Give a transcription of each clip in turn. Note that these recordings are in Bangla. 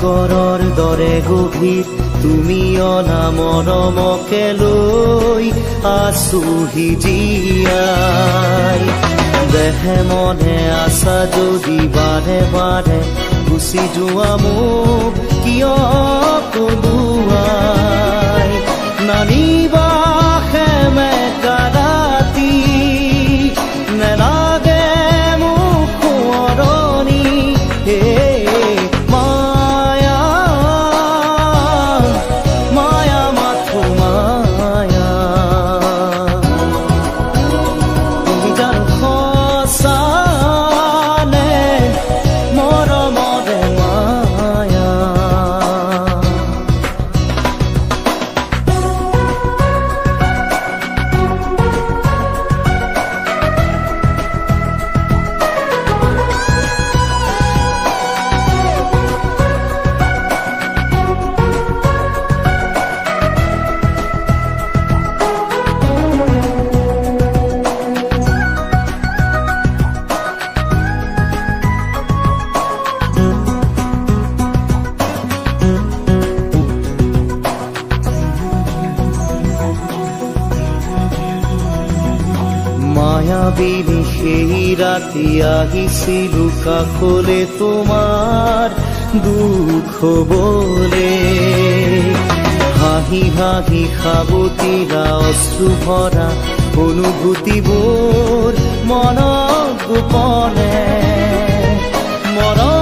সাগৰৰ দৰে গভীৰ তুমি অনা মৰমকে লৈ আছোহি জীয়াই দেহে মনে আছা যদি বাৰে বাৰে গুচি যোৱা মোক কিয় কলোৱাই নানিবা আহিছিলো কাষলে তোমাৰ দুখ বলে। হাঁহি হাঁহি সাৱতীৰা অশ্ৰু ভৰা অনুভূতিবোৰ মনত গোপনে। মৰমৰ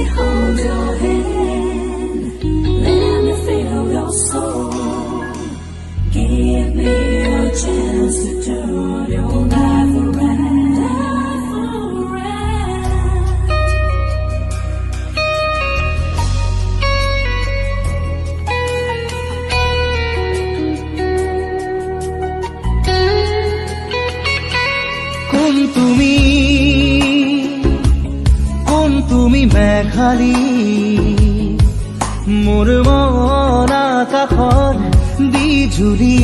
me hold your hand. Let me feel your soul. Give me a chance to turn your life Meghali মোৰ মন আকাশত বিজুলি।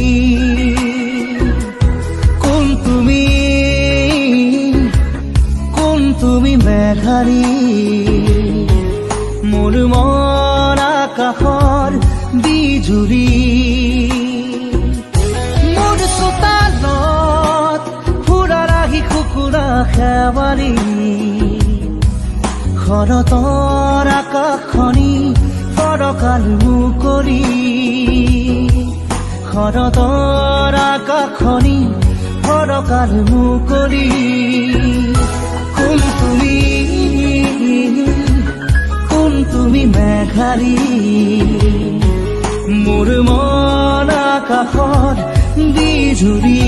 কোন তুমি? কোন তুমি মেঘালী? মোৰ মন আকাশৰ বিজুলি। মোৰ চোতালত ফুৰাৰ আহি কুকুৰা খেৱালি শৰতৰ আকাশখনি ফৰকাল মুকলি। শৰতৰ আকাশখনি ফৰকাল মুকলি। কোন তুমি কোন তুমি মেঘালী। মোৰ মন আকাশত বিজুৰি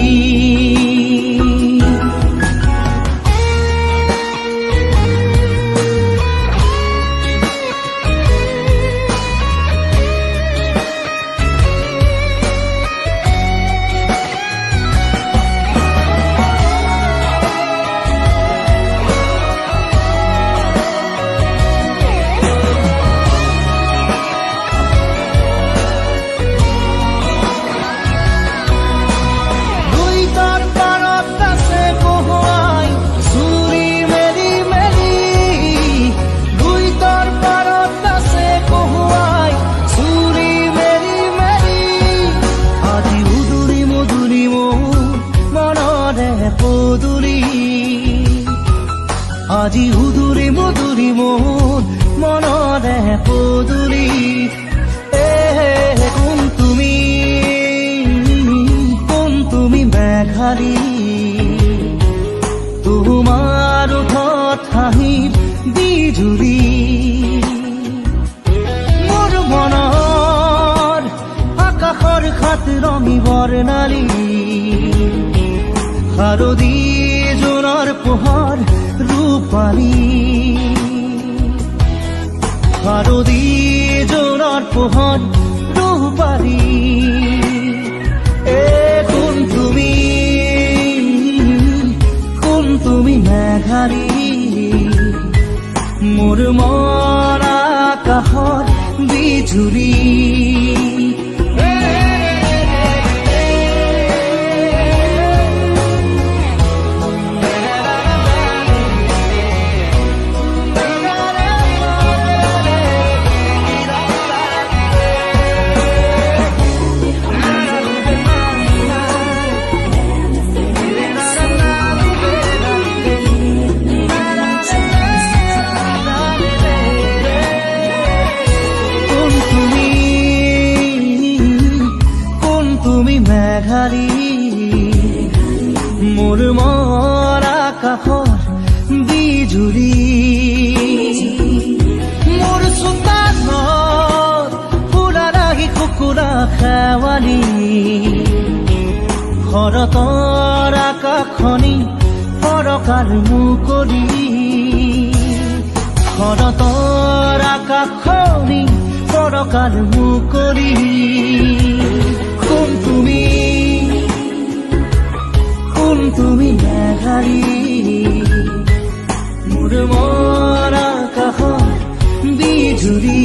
নালী হারদি জোনার পোহার রূপালী। হারদি জোনার পোহার রূপালী। এ কোন তুমি? কোন তুমি মেঘারি মোর মরা কাহর বিজুরি তখনই পরকার মুকরি। খরতর আকাশনি পরকার মুকরি। কোন তুমি কোন তুমি মেঘারি মোৰ মৰা কাষত বিজুৰী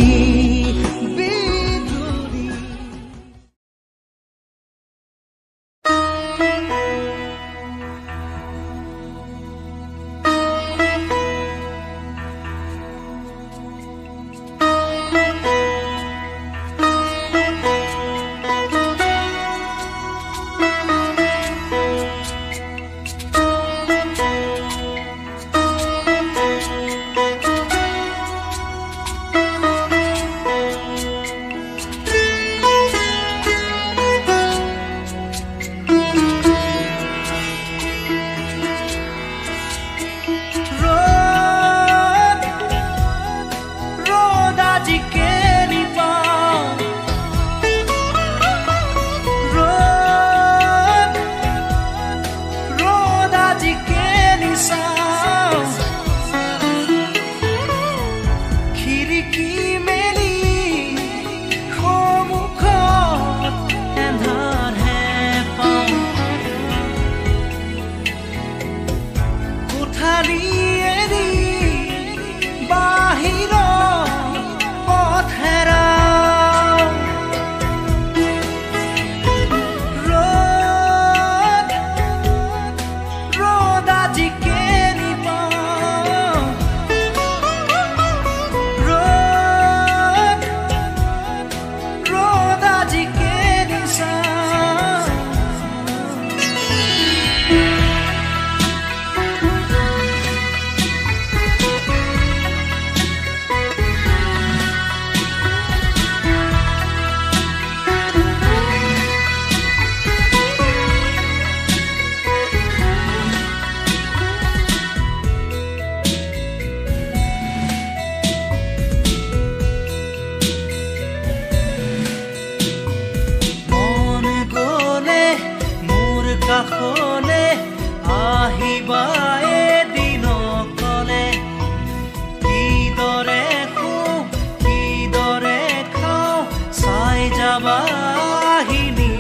বাহিনীরনে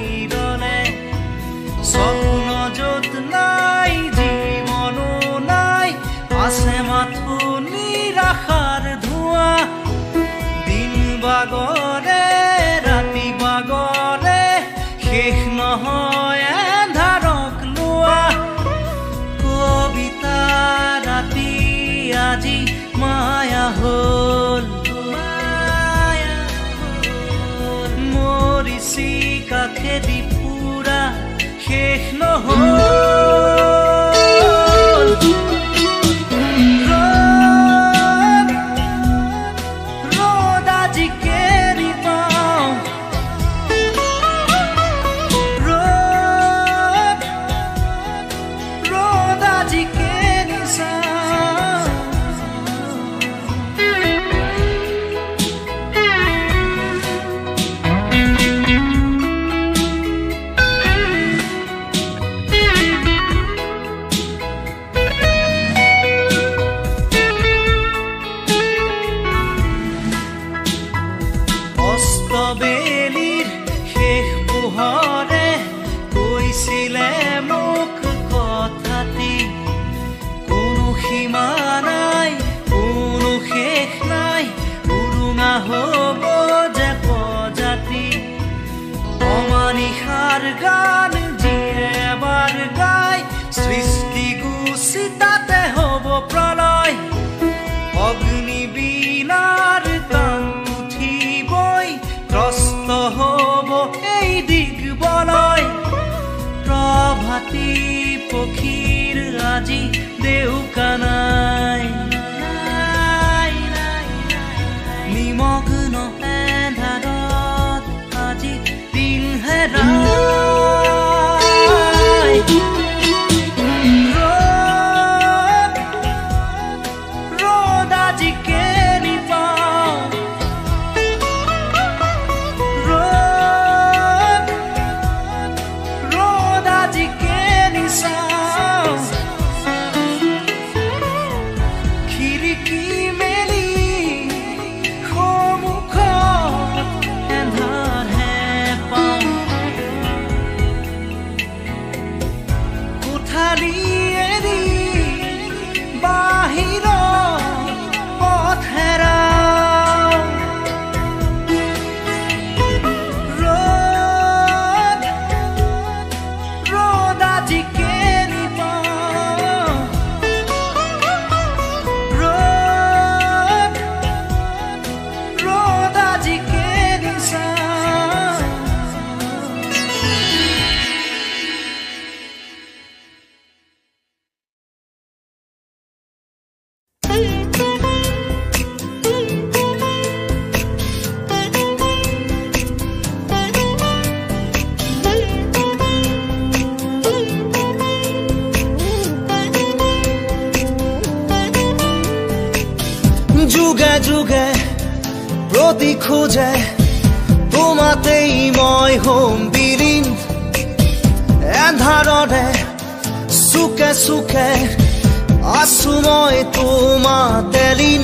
하 をきる味で浮かな খোঁজে তোমাতেই মই হোম বিলীন। এন্ধাৰৰে সুখে সুখে আছো মই তোমাতে লীন